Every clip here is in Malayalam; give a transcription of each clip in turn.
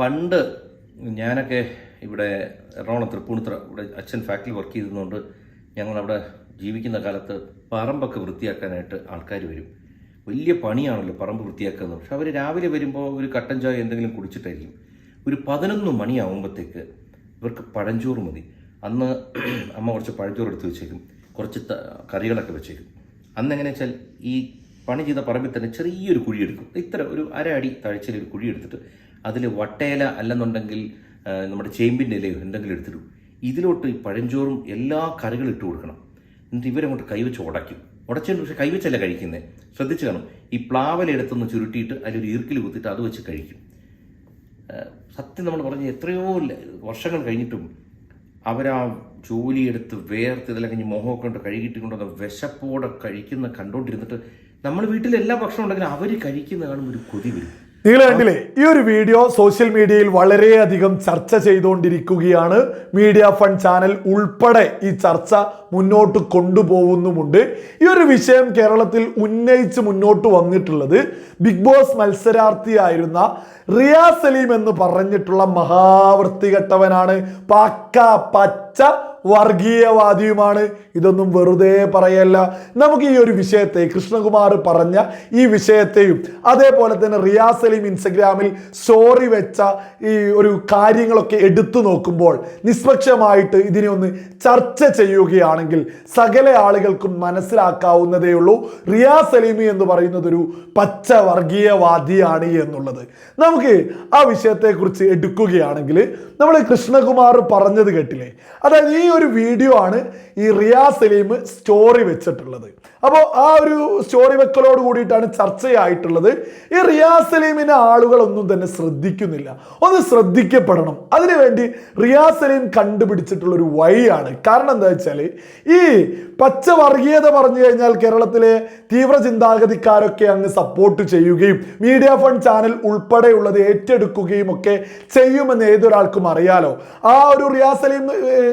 പണ്ട് ഞാനൊക്കെ ഇവിടെ എറണാകുളം തൃപ്പൂണിത്തുറ ഇവിടെ അച്ഛൻ ഫാക്ടറി വർക്ക് ചെയ്തതുകൊണ്ട് ഞങ്ങളവിടെ ജീവിക്കുന്ന കാലത്ത് പറമ്പൊക്കെ വൃത്തിയാക്കാനായിട്ട് ആൾക്കാർ വരും. വലിയ പണിയാണല്ലോ പറമ്പ് വൃത്തിയാക്കുന്നത്. പക്ഷെ അവർ രാവിലെ വരുമ്പോൾ ഒരു കട്ടൻ ചായ എന്തെങ്കിലും കുടിച്ചിട്ടായിരിക്കും. ഒരു പതിനൊന്ന് മണിയാവുമ്പോഴത്തേക്ക് ഇവർക്ക് പഴഞ്ചോറ് മതി. അന്ന് അമ്മ കുറച്ച് പഴഞ്ചോറ് എടുത്ത് വെച്ചേക്കും. കുറച്ച് കറികളൊക്കെ വെച്ചേക്കും. അന്ന് എങ്ങനെയാ വെച്ചാൽ ഈ പണി ചെയ്ത പറമ്പിൽ തന്നെ ചെറിയൊരു കുഴിയെടുക്കും. ഇത്ര ഒരു അര അടി താഴ്ചയിൽ ഒരു കുഴി എടുത്തിട്ട് അതിൽ വട്ടയില അല്ലെന്നുണ്ടെങ്കിൽ നമ്മുടെ ചേമ്പിന്റെ ഇലയോ എന്തെങ്കിലും എടുത്തിടും. ഇതിലോട്ട് ഈ പഴഞ്ചോറും എല്ലാ കറികളും ഇട്ട് കൊടുക്കണം. എന്നിട്ട് ഇവരങ്ങോട്ട് കൈവച്ച് ഉടയ്ക്കും. ഉടച്ചതിന് പക്ഷേ കൈവച്ചല്ല കഴിക്കുന്നത് ശ്രദ്ധിച്ചു കാണും. ഈ പ്ലാവലെടുത്തൊന്ന് ചുരുട്ടിയിട്ട് അതിലൊരു ഈർക്കിൽ കുത്തിയിട്ട് അത് വെച്ച് കഴിക്കും. സത്യം നമ്മൾ പറഞ്ഞ എത്രയോ വർഷങ്ങൾ കഴിഞ്ഞിട്ടും അവരാ ജോലിയെടുത്ത് വേർത്ത് ഇതെല്ലാം കഴിഞ്ഞ് മുഖമൊക്കെ കൊണ്ട് കഴുകിയിട്ട് കൊണ്ടുവന്ന വിശപ്പോടെ കഴിക്കുന്ന കണ്ടുകൊണ്ടിരുന്നിട്ട് നമ്മൾ വീട്ടിൽ എല്ലാ ഭക്ഷണം ഉണ്ടെങ്കിലും അവർ കഴിക്കുന്ന കാണുമ്പോൾ ഒരു കൊതി വരും. നിങ്ങൾ കണ്ടില്ലേ ഈ ഒരു വീഡിയോ സോഷ്യൽ മീഡിയയിൽ വളരെയധികം ചർച്ച ചെയ്തുകൊണ്ടിരിക്കുകയാണ്. മീഡിയ ഫണ്ട് ചാനൽ ഉൾപ്പെടെ ഈ ചർച്ച മുന്നോട്ട് കൊണ്ടുപോകുന്നുമുണ്ട്. ഈ ഒരു വിഷയം കേരളത്തിൽ ഉന്നയിച്ച് മുന്നോട്ട് വന്നിട്ടുള്ളത് ബിഗ് ബോസ് മത്സരാർത്ഥിയായിരുന്ന റിയാസ് സലീം എന്ന് പറഞ്ഞിട്ടുള്ള മഹാവൃത്തികെട്ടവനാണ് പക്ക പച്ച വർഗീയവാദിയുമാണ്. ഇതൊന്നും വെറുതെ പറയല്ല. നമുക്ക് ഈ ഒരു വിഷയത്തെ കൃഷ്ണകുമാർ പറഞ്ഞ ഈ വിഷയത്തെയും അതേപോലെ തന്നെ റിയാസ് സലീം ഇൻസ്റ്റഗ്രാമിൽ സ്റ്റോറി വെച്ച ഈ ഒരു കാര്യങ്ങളൊക്കെ എടുത്തു നോക്കുമ്പോൾ നിഷ്പക്ഷമായിട്ട് ഇതിനെ ഒന്ന് ചർച്ച ചെയ്യുകയാണെങ്കിൽ സകല ആളുകൾക്കും മനസ്സിലാക്കാവുന്നതേ ഉള്ളൂ. റിയാസ് സലീമി എന്ന് പറയുന്നത് ഒരു പച്ച വർഗീയവാദിയാണ് എന്നുള്ളത്. നമുക്ക് ആ വിഷയത്തെക്കുറിച്ച് എടുക്കുകയാണെങ്കിൽ നമ്മൾ കൃഷ്ണകുമാർ പറഞ്ഞത് കേട്ടില്ലേ? അതായത് ഈ ഒരു വീഡിയോ ആണ് ഈ റിയാ സലീം സ്റ്റോറി വെച്ചിട്ടുള്ളത്. അപ്പോൾ ആ ഒരു സ്റ്റോറി വെക്കലോട് കൂടിയിട്ടാണ് ചർച്ചയായിട്ടുള്ളത്. ഈ റിയാസ് സലീമിനെ ആളുകളൊന്നും തന്നെ ശ്രദ്ധിക്കുന്നില്ല. ഒന്ന് ശ്രദ്ധിക്കപ്പെടണം. അതിനുവേണ്ടി റിയാ സലീം കണ്ടുപിടിച്ചിട്ടുള്ള ഒരു വഴിയാണ് കാരണം എന്താ വെച്ചാൽ ഈ പച്ചവർഗീയത പറഞ്ഞു കഴിഞ്ഞാൽ കേരളത്തിലെ തീവ്ര ചിന്താഗതിക്കാരൊക്കെ അങ്ങ് സപ്പോർട്ട് ചെയ്യുകയും മീഡിയ ഫണ്ട് ചാനൽ ഉൾപ്പെടെയുള്ളത് ഏറ്റെടുക്കുകയും ഒക്കെ ചെയ്യുമെന്ന് ഏതൊരാൾക്കും അറിയാലോ. ആ ഒരു റിയാസ് സലീം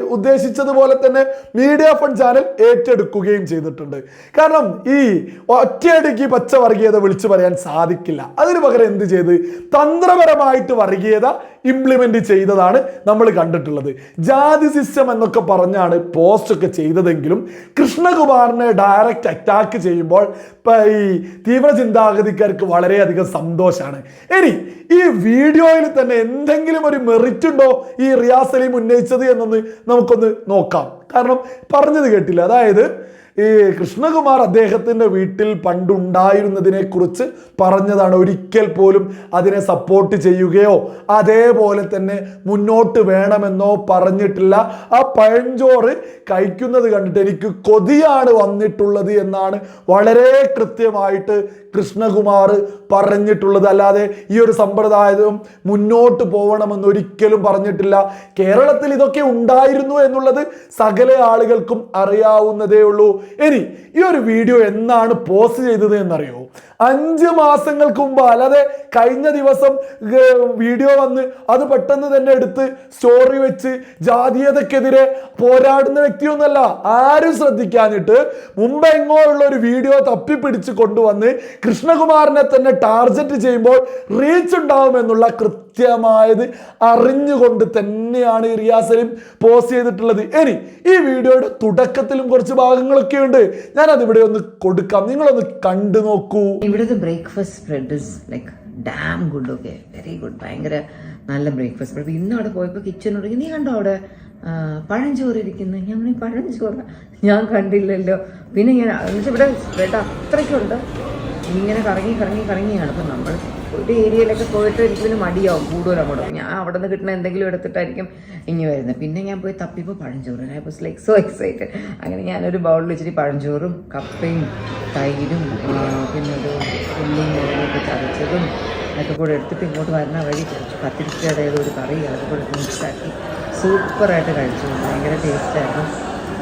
ഉദ്ദേശിച്ചതുപോലെ തന്നെ മീഡിയ ഫണ്ട് ചാനൽ ഏറ്റെടുക്കുകയും ചെയ്തിട്ടുണ്ട്. കാരണം ഈ ഒറ്റയടിക്ക് പച്ച വർഗീയത വിളിച്ചു പറയാൻ സാധിക്കില്ല. അതിനു പകരം എന്ത് ചെയ്ത്? തന്ത്രപരമായിട്ട് വർഗീയത ഇംപ്ലിമെന്റ് ചെയ്തതാണ് നമ്മൾ കണ്ടിട്ടുള്ളത്. ജാതി സിസ്റ്റം എന്നൊക്കെ പറഞ്ഞാണ് പോസ്റ്റ് ഒക്കെ ചെയ്തതെങ്കിലും കൃഷ്ണകുമാറിനെ ഡയറക്റ്റ് അറ്റാക്ക് ചെയ്യുമ്പോൾ ഈ തീവ്ര ചിന്താഗതിക്കാർക്ക് വളരെയധികം സന്തോഷമാണ് ഇനി ഈ വീഡിയോയിൽ തന്നെ എന്തെങ്കിലും ഒരു മെറിറ്റ് ഉണ്ടോ ഈ റിയാസ് ഉന്നയിച്ചത് എന്നൊന്ന് നമുക്കൊന്ന് നോക്കാം. കാരണം പറഞ്ഞത് കേട്ടില്ല. അതായത് ഈ കൃഷ്ണകുമാർ അദ്ദേഹത്തിന്റെ വീട്ടിൽ പണ്ടുണ്ടായിരുന്നതിനെ കുറിച്ച് പറഞ്ഞതാണ്. ഒരിക്കൽ പോലും അതിനെ സപ്പോർട്ട് ചെയ്യുകയോ അതേപോലെ തന്നെ മുന്നോട്ട് വേണമെന്നോ പറഞ്ഞിട്ടില്ല. ആ പഴഞ്ചോറ് കഴിക്കുന്നത് കണ്ടിട്ട് എനിക്ക് കൊതിയാണ് വന്നിട്ടുള്ളത് എന്നാണ് വളരെ കൃത്യമായിട്ട് കൃഷ്ണകുമാർ പറഞ്ഞിട്ടുള്ളത് അല്ലാതെ ഈ ഒരു സമ്പ്രദായം മുന്നോട്ട് പോകണമെന്ന് ഒരിക്കലും പറഞ്ഞിട്ടില്ല. കേരളത്തിൽ ഇതൊക്കെ ഉണ്ടായിരുന്നു എന്നുള്ളത് സകല ആളുകൾക്കും അറിയാവുന്നതേ ഉള്ളൂ. ഇനി ഈ ഒരു വീഡിയോ എന്നാണ് പോസ്റ്റ് ചെയ്തത് എന്നറിയോ? അഞ്ച് മാസങ്ങൾക്ക് മുമ്പ് അല്ലാതെ കഴിഞ്ഞ ദിവസം വീഡിയോ വന്ന് അത് പെട്ടെന്ന് തന്നെ എടുത്ത് സ്റ്റോറി വെച്ച് ജാതീയതക്കെതിരെ പോരാടുന്ന വ്യക്തിയൊന്നല്ല. ആരും ശ്രദ്ധിക്കാഞ്ഞിട്ട് മുമ്പ് എങ്ങോ ഉള്ള ഒരു വീഡിയോ തപ്പിപ്പിടിച്ച് കൊണ്ടുവന്ന് കൃഷ്ണകുമാറിനെ തന്നെ ടാർഗറ്റ് ചെയ്യുമ്പോൾ റീച്ച് ഉണ്ടാവുമെന്നുള്ള കൃത്യമായത് അറിഞ്ഞുകൊണ്ട് തന്നെയാണ് ഈ പോസ്റ്റ് ചെയ്തിട്ടുള്ളത്. ഇനി ഈ വീഡിയോയുടെ തുടക്കത്തിലും കുറച്ച് ഭാഗങ്ങളൊക്കെ ഉണ്ട്. ഞാൻ അതിവിടെ ഒന്ന് കൊടുക്കാം. നിങ്ങളൊന്ന് കണ്ടു നോക്കൂ. ഇവിടുത്തെ breakfast spread is like damn good okay very good ഭയങ്കര നല്ല ബ്രേക്ക്ഫാസ്റ്റ് സ്പ്രെഡ് ഇന്ന് അവിടെ പോയപ്പോൾ കിച്ചനോട് നീ കണ്ടോ അവിടെ? പഴഞ്ചോറ് ഇരിക്കുന്നു. ഞാൻ പറഞ്ഞു പഴഞ്ചോറ്? ഞാൻ കണ്ടില്ലല്ലോ. പിന്നെ ഞാൻ ഇവിടെ സ്പ്രെഡ് അത്രയ്ക്കുണ്ട്. ഇങ്ങനെ കറങ്ങി കറങ്ങി കറങ്ങി അപ്പം നമ്മൾ ഒരു ഏരിയയിലൊക്കെ പോയിട്ട് എനിക്കൊരു മടിയാവും കൂടുതൽ അങ്ങോട്ട്. ഞാൻ അവിടെ നിന്ന് കിട്ടുന്ന എന്തെങ്കിലും എടുത്തിട്ടായിരിക്കും ഇനി വരുന്നത്. പിന്നെ ഞാൻ പോയി തപ്പിപ്പോൾ പഴഞ്ചോറ്. I was like so excited അങ്ങനെ ഞാനൊരു ബൗളിൽ വെച്ചിട്ട് പഴഞ്ചോറും കപ്പയും തൈരും പിന്നെ ഒരു ഉള്ളിയും മുളകൊക്കെ ചതച്ചതും അതൊക്കെ കൂടെ എടുത്തിട്ട് ഇങ്ങോട്ട് വരുന്ന വഴി കുറച്ച് ഒരു കറി അതൊക്കെ കൂടെ മിക്സാക്കി സൂപ്പറായിട്ട് കഴിച്ചു. ഭയങ്കര ടേസ്റ്റായിരുന്നു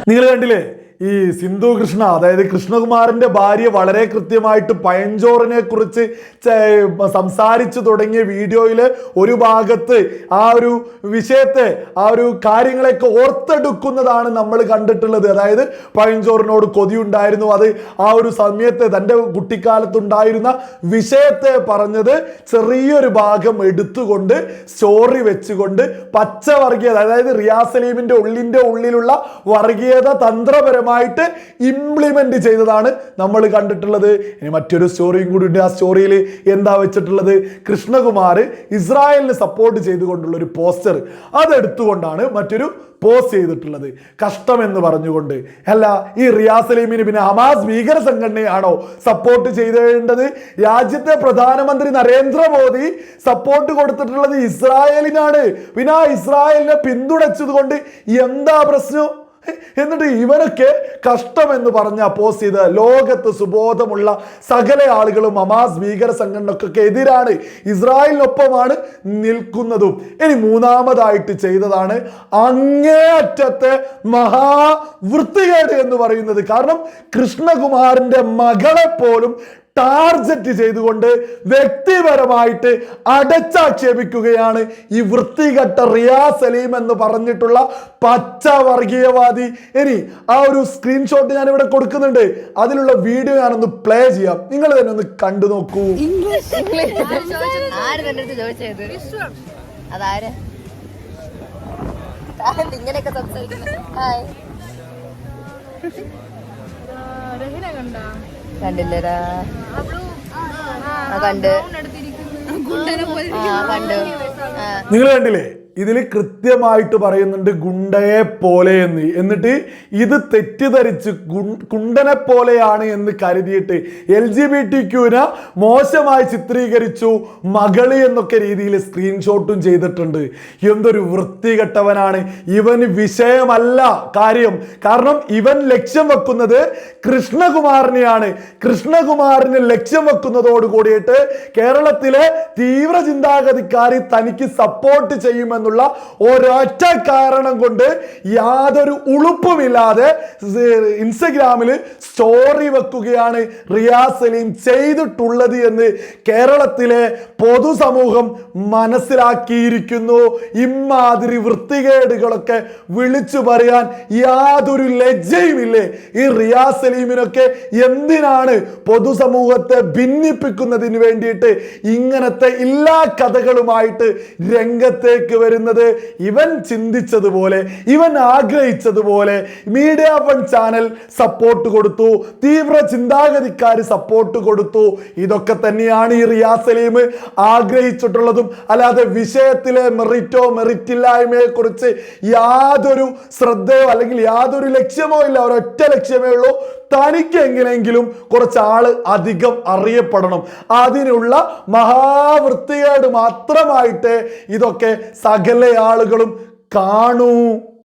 നിങ്ങൾ കണ്ടില്ലേ? ഈ സിന്ധു കൃഷ്ണ അതായത് കൃഷ്ണകുമാറിന്റെ ഭാര്യ വളരെ കൃത്യമായിട്ട് പയഞ്ചോറിനെ കുറിച്ച് സംസാരിച്ചു തുടങ്ങിയ വീഡിയോയിൽ ഒരു ഭാഗത്ത് ആ ഒരു വിഷയത്തെ ആ ഒരു കാര്യങ്ങളെയൊക്കെ ഓർത്തെടുക്കുന്നതാണ് നമ്മൾ കണ്ടിട്ടുള്ളത്. അതായത് പഴഞ്ചോറിനോട് കൊതിയുണ്ടായിരുന്നു. അത് ആ ഒരു സമയത്തെ തന്റെ കുട്ടിക്കാലത്തുണ്ടായിരുന്ന വിഷയത്തെ പറഞ്ഞത് ചെറിയൊരു ഭാഗം എടുത്തുകൊണ്ട് സ്റ്റോറി വെച്ചുകൊണ്ട് പച്ചവർഗീയത അതായത് റിയാസലീമിന്റെ ഉള്ളിന്റെ ഉള്ളിലുള്ള വർഗീയത തന്ത്രപരമായിട്ട് ഇംപ്ലിമെന്റ് ചെയ്തതാണ് നമ്മൾ കണ്ടിട്ടുള്ളത്. ഇനി മറ്റൊരു സ്റ്റോറിയും കൂടി ഉണ്ട്. ആ സ്റ്റോറിയിൽ എന്താ വെച്ചിട്ടുള്ളത്? കൃഷ്ണകുമാർ ഇസ്രായേലിന് സപ്പോർട്ട് ചെയ്തുകൊണ്ടുള്ള ഒരു പോസ്റ്റർ അതെടുത്തുകൊണ്ടാണ് മറ്റൊരു പോസ്റ്റ് ചെയ്തിട്ടുള്ളത്. കഷ്ടം എന്ന് പറഞ്ഞുകൊണ്ട്. അല്ല ഈ റിയാസ് സലീമിന് പിന്നെ ഹമാസ് ഭീകര സംഘടനയാണോ സപ്പോർട്ട് ചെയ്തേണ്ടത്? രാജ്യത്തെ പ്രധാനമന്ത്രി നരേന്ദ്രമോദി സപ്പോർട്ട് കൊടുത്തിട്ടുള്ളത് ഇസ്രായേലിനാണ്. പിന്നെ ആ ഇസ്രായേലിനെ പിന്തുണച്ചത് കൊണ്ട് എന്താ പ്രശ്നം? എന്നിട്ട് ഇവനൊക്കെ കഷ്ടം എന്ന് പറഞ്ഞ അപ്പോസ് ചെയ്ത് ലോകത്ത് സുബോധമുള്ള സകല ആളുകളും ഹമാസ് ഭീകര സംഘടനക്കൊക്കെ എതിരാണ്. ഇസ്രായേലിനൊപ്പമാണ് നിൽക്കുന്നതും. ഇനി മൂന്നാമതായിട്ട് ചെയ്തതാണ് അങ്ങേയറ്റത്തെ മഹാവൃത്തികേട് എന്ന് പറയുന്നത്. കാരണം കൃഷ്ണകുമാറിന്റെ മകളെ പോലും ടാർജറ്റ് ചെയ്തുകൊണ്ട് വ്യക്തിപരമായിട്ട് അടച്ചാക്ഷേപിക്കുകയാണ് ഈ വൃത്തികെട്ട റിയാ സലീം എന്ന് പറഞ്ഞിട്ടുള്ള പച്ച വർഗീയവാദി ഇനി ആ ഒരു സ്ക്രീൻഷോട്ട് ഞാൻ ഇവിടെ കൊടുക്കുന്നുണ്ട്. അതിലുള്ള വീഡിയോ ഞാനൊന്ന് പ്ലേ ചെയ്യാം. നിങ്ങൾ തന്നെ ഒന്ന് കണ്ടു നോക്കൂ. അതാര്? ഇങ്ങനെയൊക്കെ സംസാരിക്കുന്നത് ഹായ്. കണ്ടില്ലടാ കണ്ട് ആ കണ്ടു നിങ്ങൾ കണ്ടില്ലേ ഇതിൽ കൃത്യമായിട്ട് പറയുന്നുണ്ട് ഗുണ്ടയെ പോലെ എന്ന്. എന്നിട്ട് ഇത് തെറ്റിദ്ധരിച്ച് കുണ്ടനെ പോലെയാണ് എന്ന് കരുതിയിട്ട് എൽ ജി ബി ടി ക്യൂവിനെ മോശമായി ചിത്രീകരിച്ചു മകൾ എന്നൊക്കെ രീതിയിൽ സ്ക്രീൻഷോട്ടും ചെയ്തിട്ടുണ്ട്. എന്തൊരു വൃത്തികെട്ടവനാണ്. ഇവന് വിഷയമല്ല കാര്യം. കാരണം ഇവൻ ലക്ഷ്യം വെക്കുന്നത് കൃഷ്ണകുമാറിനെയാണ്. കൃഷ്ണകുമാറിന് ലക്ഷ്യം വെക്കുന്നതോട് കൂടിയിട്ട് കേരളത്തിലെ തീവ്ര ചിന്താഗതിക്കാരി തനിക്ക് സപ്പോർട്ട് ചെയ്യുമെന്നുള്ള ഒരൊറ്റ കാരണം കൊണ്ട് യാതൊരു ഉളുപ്പുമില്ലാതെ ഇൻസ്റ്റഗ്രാമിൽ സ്റ്റോറി വെക്കുകയാണ് റിയാസ് സലീം ചെയ്തിട്ടുള്ളത് എന്ന് കേരളത്തിലെ പൊതുസമൂഹം മനസ്സിലാക്കിയിരിക്കുന്നു. ഇമാതിരി വൃത്തികേടുകളൊക്കെ വിളിച്ചു പറയാൻ യാതൊരു ലജ്ജയുമില്ലേ? ഈ റിയാസ് സലീമിനൊക്കെ എന്തിനാണ് പൊതുസമൂഹത്തെ ഭിന്നിപ്പിക്കുന്നതിന് വേണ്ടിയിട്ട് ഇങ്ങനത്തെ എല്ലാ കഥകളുമായിട്ട് രംഗത്തേക്ക് വരുന്നത് ഇവൻ ചിന്തിച്ചതുപോലെ ഇവൻ ആഗ്രഹിച്ചതുപോലെ മീഡിയ വൺ ചാനൽ സപ്പോർട്ട് കൊടുത്തു തീവ്ര ചിന്താഗതിക്കാർ സപ്പോർട്ട് കൊടുത്തു. ഇതൊക്കെ തന്നെയാണ് ഈ റിയാസ് സലീം ആഗ്രഹിച്ചിട്ടുള്ളതും. അല്ലാതെ വിഷയത്തിലെ മെറിറ്റോ മെറിറ്റില്ലായ്മയെ കുറിച്ച് യാതൊരു ശ്രദ്ധയോ അല്ലെങ്കിൽ യാതൊരു ലക്ഷ്യമോ ഇല്ല. ഒരൊറ്റ ലക്ഷ്യമേ ഉള്ളൂ. തനിക്ക് എങ്ങനെയെങ്കിലും കുറച്ച് ആൾ അധികം അറിയപ്പെടണം. അതിനുള്ള മഹാവൃത്തികേട് മാത്രമായിട്ട് ഇതൊക്കെ സകല ആളുകളും കാണൂ.